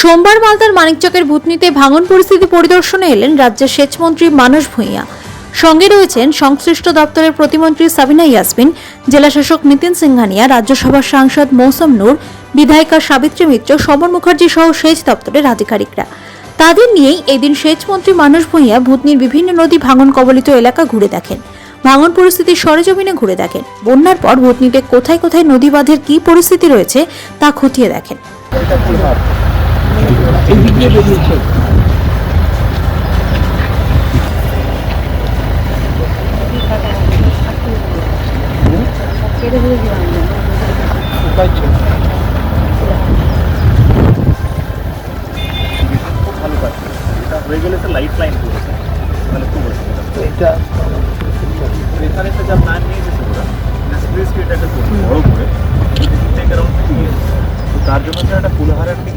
সোমবার মালদার মানিকচকের ভূতনিতে ভাঙন পরিস্থিতি পরিদর্শনে এলেন রাজ্যের সেচমন্ত্রী মানস ভূঁইয়া। সঙ্গে রয়েছেন সংশ্লিষ্ট দপ্তরের প্রতিমন্ত্রী সাবিনা ইয়াসমিন, জেলাশাসক নিতিন সিংহানিয়া, রাজ্যসভার সাংসদ মৌসম নূর, বিধায়িকা সাবিত্রী মিত্র, সমর মুখার্জি সহ সেচ দপ্তরের আধিকারিকরা। তাদের নিয়েই এদিন সেচমন্ত্রী মানস ভূঁইয়া ভূতনির বিভিন্ন নদী ভাঙন কবলিত এলাকা ঘুরে দেখেন। ভাঙন পরিস্থিতি সরেজমিনে ঘুরে দেখেন। বন্যার পর ভূতনিতে কোথায় কোথায় নদী বাঁধের কী পরিস্থিতি রয়েছে তা খতিয়ে দেখেন। খুব ভালো কাজ করেছে। এটা হয়ে গেলে লাইফ লাইন করেছে তাহলে খুব অসুবিধা হবে। এটা তো এখানে তো যা প্ল্যান নিয়ে গেছে ওরা স্প্রেস এটাকে করবে বড় করে take around 50 years। তো তার জন্য তো একটা ফুলহারার দিক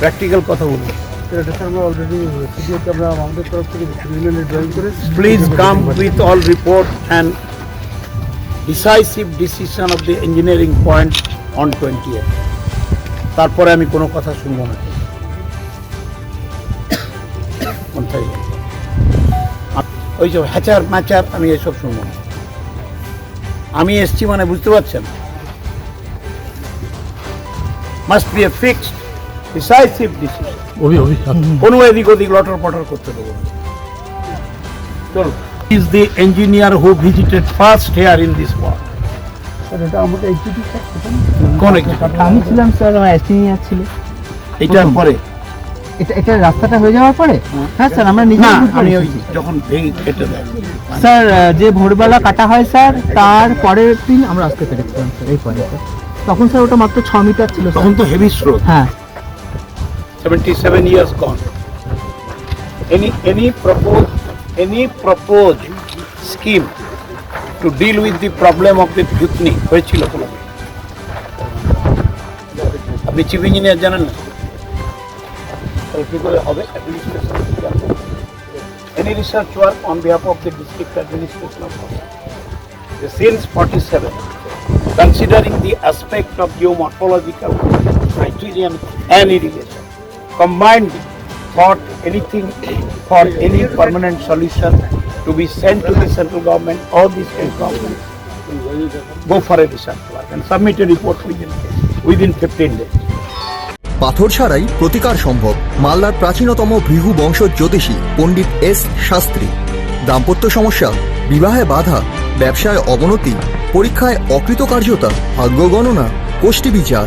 প্র্যাকটিক্যাল কথা করে please come with all report and decisive decision of the engineering point on 20th তারপরে আমি কোনো কথা শুনব না। ওই যে হ্যাচার ম্যাচার আমি এসব শুনব না। আমি এসছি মানে বুঝতে পারছেন? Must be a fixed decisive decision কোনো এদিক ওদিক লটর পটর করতে দেবো না। চলো is the engineer who visited first here in this world. এটা আমাদের এইচডিপি কোন executive? আমি ছিলাম স্যার আমার এস্টিনিয়ার ছিল। এটার পরে? এটা এটা রাস্তাটা হয়ে যাওয়ার পরে? হ্যাঁ। স্যার আমরা নিজে আমি ওই যখন কেটে দেয়। স্যার যে ভোরবেলা কাটা হয় স্যার তার পরের দিন আমরা আসতে পেরেছিলাম স্যার এই পরে তখন স্যার ওটা মাত্র ছ মিটার ছিল তখন তো হেভি স্রোত হ্যাঁ। 77 years gone any any proposed any proposed scheme to deal with the problem of the Bhutni হয়েছিল কোনো আপনি চিফ ইঞ্জিনিয়ার জানেন না any research work on behalf of the district administration of. Since 47, considering the aspect of geomorphological criterion and irrigation, combined thought anything for any permanent solution to be sent to the central government or the state government, go for a research work and submit a report within, within 15 days. পাথর ছাড়াই প্রতিকার সম্ভব মালদার প্রাচীনতম ভৃহু বংশ জ্যোতিষী পণ্ডিত S Shastri দাম্পত্য সমস্যা বিবাহে বাধা ব্যবসায় অবনতি পরীক্ষায় অকৃতকার্যতা ভাগ্য গণনা গোষ্ঠী বিচার